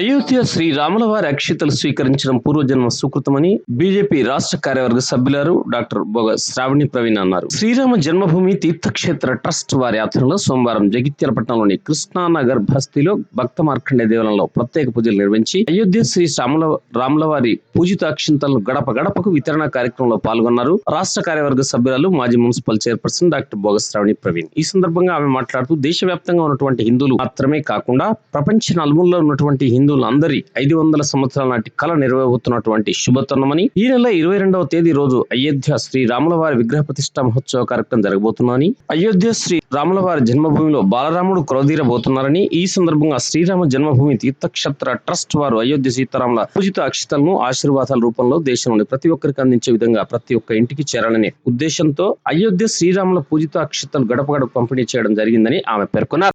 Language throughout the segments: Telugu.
అయోధ్య శ్రీ రాముల వారి అక్షితలు స్వీకరించడం పూర్వజన్మ సుకృతమని బీజేపీ రాష్ట్ర కార్యవర్గ సభ్యులారు డాక్టర్ బొగ శ్రావణి ప్రవీణ్ అన్నారు. శ్రీరామ జన్మభూమి తీర్థక్షేత్ర ట్రస్ట్ వారి ఆధ్వర్యంలో సోమవారం జగిత్యాల పట్టణంలోని కృష్ణానగర్ బస్తీలో భక్త మార్కండే దేవాలయంలో ప్రత్యేక పూజలు నిర్వహించి అయోధ్య శ్రీ రాముల రాములవారి పూజిత అక్షింతలను గడప గడపకు వితరణ కార్యక్రమంలో పాల్గొన్నారు. రాష్ట్ర కార్యవర్గ సభ్యురాలు మాజీ municipal chairperson doctor Boga Sravani Praveen. ఈ సందర్భంగా ఆమె మాట్లాడుతూ దేశవ్యాప్తంగా ఉన్నటువంటి హిందువులు మాత్రమే కాకుండా ప్రపంచ నలుమూలలో ఉన్నటువంటి హిందువులందరి ఐదు వందల సంవత్సరాల నాటి కళ నెరవేరుతున్నటువంటి శుభతరుణమని ఈ నెల ఇరవై రెండవ తేదీ రోజు అయోధ్య శ్రీ రాములవారి విగ్రహ ప్రతిష్ట మహోత్సవ కార్యక్రమం జరగబోతుందని అయోధ్య శ్రీ రాములవారి జన్మభూమిలో బాలరాముడు క్రోధీరబోతున్నారని ఈ సందర్భంగా శ్రీరామ జన్మభూమి తీర్థక్షేత్ర ట్రస్ట్ వారు అయోధ్య సీతారాముల పూజిత అక్షతలను ఆశీర్వాదాల రూపంలో దేశంలోని ప్రతి ఒక్కరికి అందించే విధంగా ప్రతి ఒక్క ఇంటికి చేరాలనే ఉద్దేశంతో అయోధ్య శ్రీరాముల పూజిత అక్షతలు గడప గడప పంపిణీ చేయడం జరిగిందని ఆమె పేర్కొన్నారు.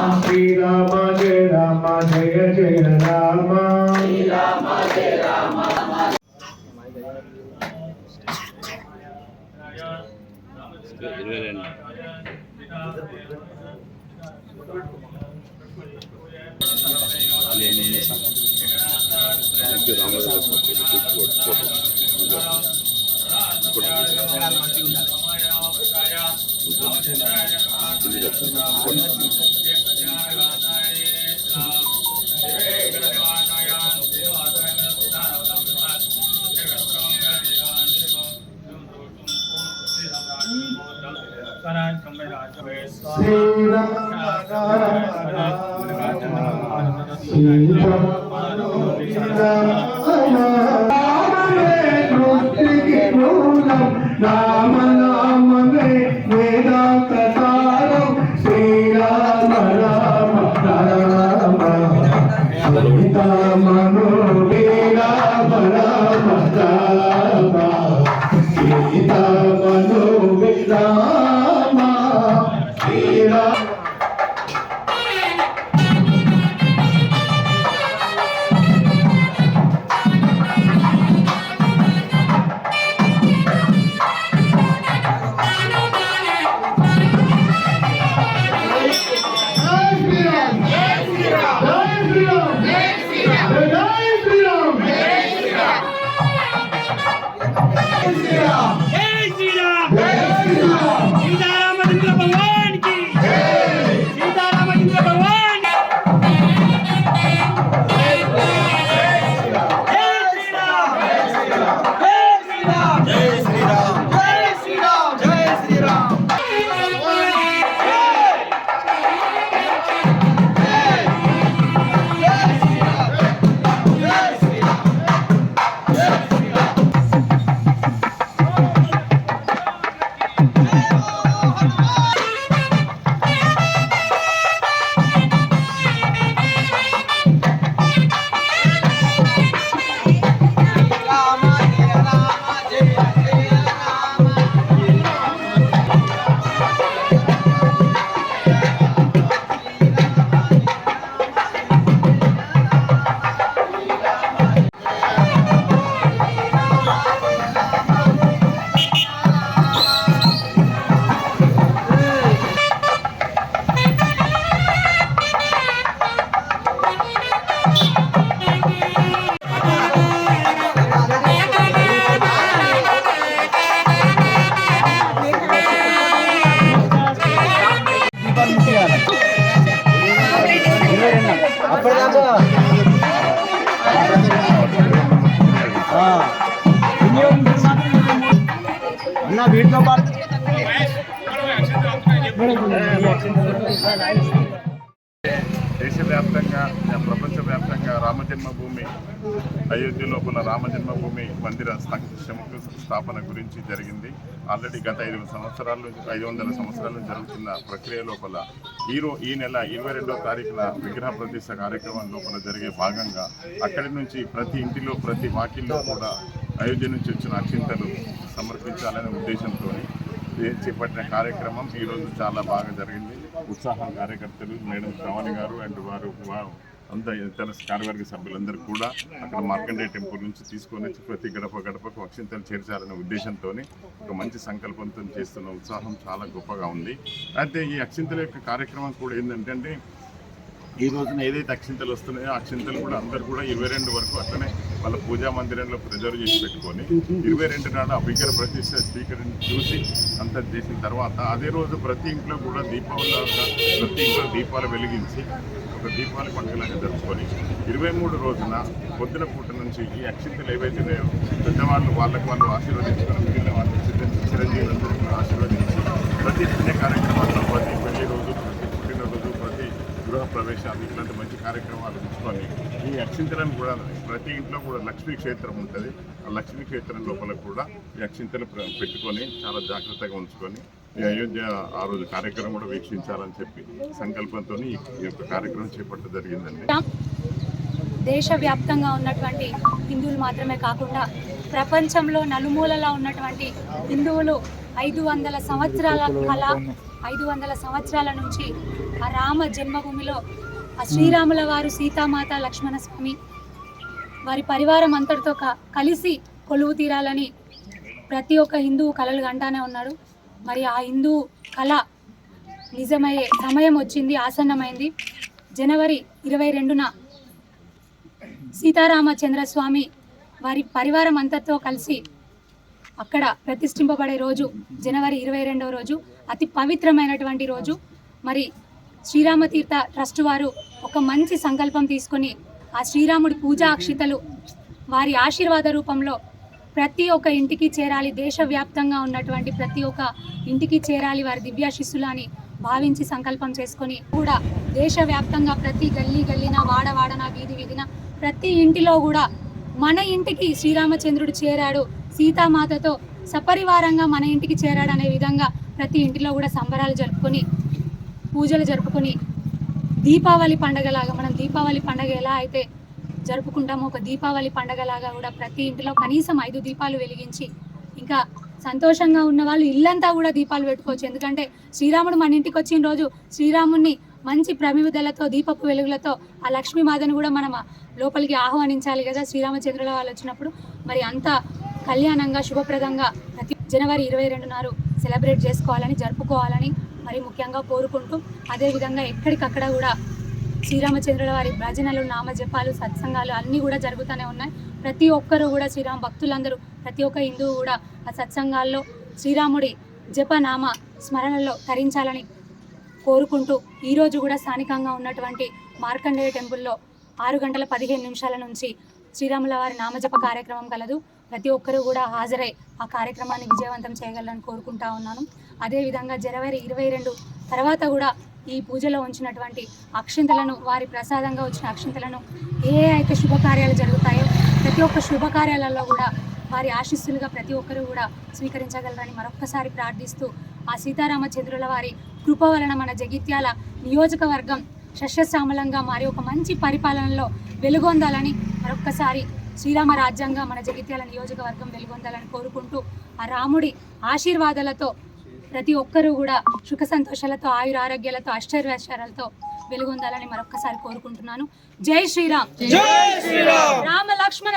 జయ రామ రామ నామమే వేదాంతసారం శ్రీరామ రామ రామ సీతామను అన్న వీటితో పాటు దేశవ్యాప్తంగా ప్రపంచవ్యాప్తంగా రామజన్మభూమి అయోధ్య లోపల రామజన్మభూమి మందిర సంక్షేమకు స్థాపన గురించి జరిగింది. ఆల్రెడీ గత ఐదు సంవత్సరాల నుంచి ఐదు వందల సంవత్సరాల నుంచి జరుగుతున్న ప్రక్రియ లోపల ఈరో ఈ నెల ఇరవై రెండవ తారీఖున విగ్రహ ప్రతిష్ట కార్యక్రమం లోపల జరిగే భాగంగా అక్కడి నుంచి ప్రతి ఇంటిలో ప్రతి వాకిల్లో కూడా అయోధ్య నుంచి వచ్చిన అక్షింతలు సమర్పించాలనే ఉద్దేశంతో చేపట్టిన కార్యక్రమం ఈరోజు చాలా బాగా జరిగింది. ఉత్సాహం కార్యకర్తలు మేడం శ్రవణి గారు అండ్ వారు వా- అంతా ఇతర కార్యవర్గ సభ్యులందరూ కూడా అక్కడ మార్కండేయ టెంపుల్ నుంచి తీసుకొని వచ్చి ప్రతి గడప గడపకు అక్షింతలు చేర్చాలనే ఉద్దేశంతో ఒక మంచి సంకల్పంతో చేస్తున్న ఉత్సాహం చాలా గొప్పగా ఉంది. అయితే ఈ అక్షింతల యొక్క కార్యక్రమం కూడా ఏంటంటే ఈ రోజున ఏదైతే అక్షింతలు వస్తున్నాయో ఆ అక్షింతలు కూడా అందరు కూడా ఇరవై రెండు వరకు అట్లనే వాళ్ళ పూజా మందిరంలో ప్రిజర్వ్ చేసి పెట్టుకొని ఇరవై రెండు నాడు ఆ విగ్రహ ప్రతిష్ట స్పీకర్ని చూసి అంతా చేసిన తర్వాత అదే రోజు ప్రతి ఇంట్లో కూడా దీపావళి ప్రతి ఇంట్లో దీపాలు వెలిగించి ఒక దీపావళి పండుగలాగా జరుపుకొని ఇరవై మూడు రోజున పొద్దున పూట నుంచి ఈ అక్షింతలు ఏవైతే ఉన్నాయో పెద్దవాళ్ళు వాళ్ళకు వాళ్ళు ఆశీర్వదించుకొని మిగిలిన వాళ్ళు చిరంజీవి చిరంజీవులందరూ ఆశీర్వదించి ప్రతి పుణ్య కార్యక్రమాల్లో ప్రతి ప్రతి ప్రవేశాలు ఇట్లాంటి మంచి కార్యక్రమాలు ఉంచుకొని ఈ అక్షింతలను కూడా ప్రతి ఇంట్లో కూడా లక్ష్మీ క్షేత్రం ఉంటుంది. ఆ లక్ష్మీ క్షేత్రం లోపల కూడా ఈ అక్షింతలు పెట్టుకొని చాలా జాగ్రత్తగా ఉంచుకొని ఈ అయోధ్య ఆ రోజు కార్యక్రమం కూడా వీక్షించాలని చెప్పి సంకల్పంతో ఈ ఈ యొక్క కార్యక్రమం చేపట్టడం జరిగిందండి. దేశవ్యాప్తంగా ఉన్నటువంటి హిందువులు మాత్రమే కాకుండా ప్రపంచంలో నలుమూలలా ఉన్నటువంటి హిందువులు ఐదు వందల సంవత్సరాల కళ ఐదు వందల సంవత్సరాల నుంచి ఆ రామ జన్మభూమిలో ఆ శ్రీరాముల వారు సీతామాత లక్ష్మణ స్వామి వారి పరివారం అంతటితో క- కలిసి కొలువు తీరాలని ప్రతి ఒక్క హిందువు కలలు కంటానే ఉన్నాడు. మరి ఆ హిందూ కళ నిజమయ్యే సమయం వచ్చింది ఆసన్నమైంది. జనవరి ఇరవై రెండున సీతారామచంద్ర స్వామి వారి పరివారం అంతటితో కలిసి అక్కడ ప్రతిష్ఠింపబడే రోజు జనవరి ఇరవై రెండవ రోజు. అతి పవిత్రమైనటువంటి రోజు. మరి శ్రీరామతీర్థ ట్రస్ట్ వారు ఒక మంచి సంకల్పం తీసుకొని ఆ శ్రీరాముడి పూజా అక్షితలు వారి ఆశీర్వాద రూపంలో ప్రతి ఒక్క ఇంటికి చేరాలి దేశవ్యాప్తంగా ఉన్నటువంటి ప్రతి ఒక్క ఇంటికి చేరాలి వారి దివ్యాశిస్సులు అని భావించి సంకల్పం చేసుకొని కూడా దేశవ్యాప్తంగా ప్రతి గల్లీ గల్లీన వాడవాడన వీధి వీధిన ప్రతి ఇంటిలో కూడా మన ఇంటికి శ్రీరామచంద్రుడు చేరాడు. సీతామాతతో సపరివారంగా మన ఇంటికి చేరాడు అనే విధంగా ప్రతి ఇంటిలో కూడా సంబరాలు జరుపుకొని పూజలు జరుపుకొని దీపావళి పండగలాగా మనం దీపావళి పండగ ఎలా అయితే జరుపుకుంటామో ఒక దీపావళి పండగలాగా కూడా ప్రతి ఇంటిలో కనీసం ఐదు దీపాలు వెలిగించి ఇంకా సంతోషంగా ఉన్న వాళ్ళు ఇల్లంతా కూడా దీపాలు పెట్టుకోవచ్చు. ఎందుకంటే శ్రీరాముడు మన ఇంటికి వచ్చిన రోజు శ్రీరాముడిని మంచి ప్రమిదలతో దీపపు వెలుగులతో ఆ లక్ష్మీమాతను కూడా మనం లోపలికి ఆహ్వానించాలి కదా శ్రీరామచంద్రుల వాళ్ళు వచ్చినప్పుడు. మరి అంత కళ్యాణంగా శుభప్రదంగా ప్రతి జనవరి ఇరవై రెండు నాడు సెలబ్రేట్ చేసుకోవాలని జరుపుకోవాలని మరి ముఖ్యంగా కోరుకుంటూ అదేవిధంగా ఎక్కడికక్కడ కూడా శ్రీరామచంద్రుల వారి భజనలు నామజపాలు సత్సంగాలు అన్నీ కూడా జరుగుతూనే ఉన్నాయి. ప్రతి ఒక్కరు కూడా శ్రీరామ భక్తులందరూ ప్రతి ఒక్క హిందువు కూడా ఆ సత్సంగాల్లో శ్రీరాముడి జపనామ స్మరణలో తరించాలని కోరుకుంటూ ఈరోజు కూడా స్థానికంగా ఉన్నటువంటి మార్కండేయ టెంపుల్లో ఆరు గంటల పదిహేను నిమిషాల నుంచి శ్రీరాముల వారి నామజప కార్యక్రమం కలదు. ప్రతి ఒక్కరూ కూడా హాజరై ఆ కార్యక్రమాన్ని విజయవంతం చేయగలరని కోరుకుంటా ఉన్నాను. అదేవిధంగా జనవరి ఇరవై రెండు తర్వాత కూడా ఈ పూజలో ఉంచినటువంటి అక్షింతలను వారి ప్రసాదంగా వచ్చిన అక్షింతలను ఏ అయితే శుభకార్యాలు జరుగుతాయో ప్రతి ఒక్క శుభకార్యాలలో కూడా వారి ఆశీస్సులుగా ప్రతి ఒక్కరూ కూడా స్వీకరించగలరని మరొక్కసారి ప్రార్థిస్తూ ఆ సీతారామచంద్రుల వారి కృప వలన మన జగిత్యాల నియోజకవర్గం సస్యశ్యామలంగా మారి ఒక మంచి పరిపాలనలో వెలుగొందాలని మరొక్కసారి శ్రీరామ రాజ్యంగా మన జగిత్యాల నియోజకవర్గం వెలుగొందాలని కోరుకుంటూ ఆ రాముడి ఆశీర్వాదాలతో ప్రతి ఒక్కరూ కూడా సుఖ సంతోషాలతో ఆయుర ఆరోగ్యాలతో అష్టైర్వేశాలతో వెలుగొందాలని మరొక్కసారి కోరుకుంటున్నాను. జై శ్రీరామ్. రామ లక్ష్మణ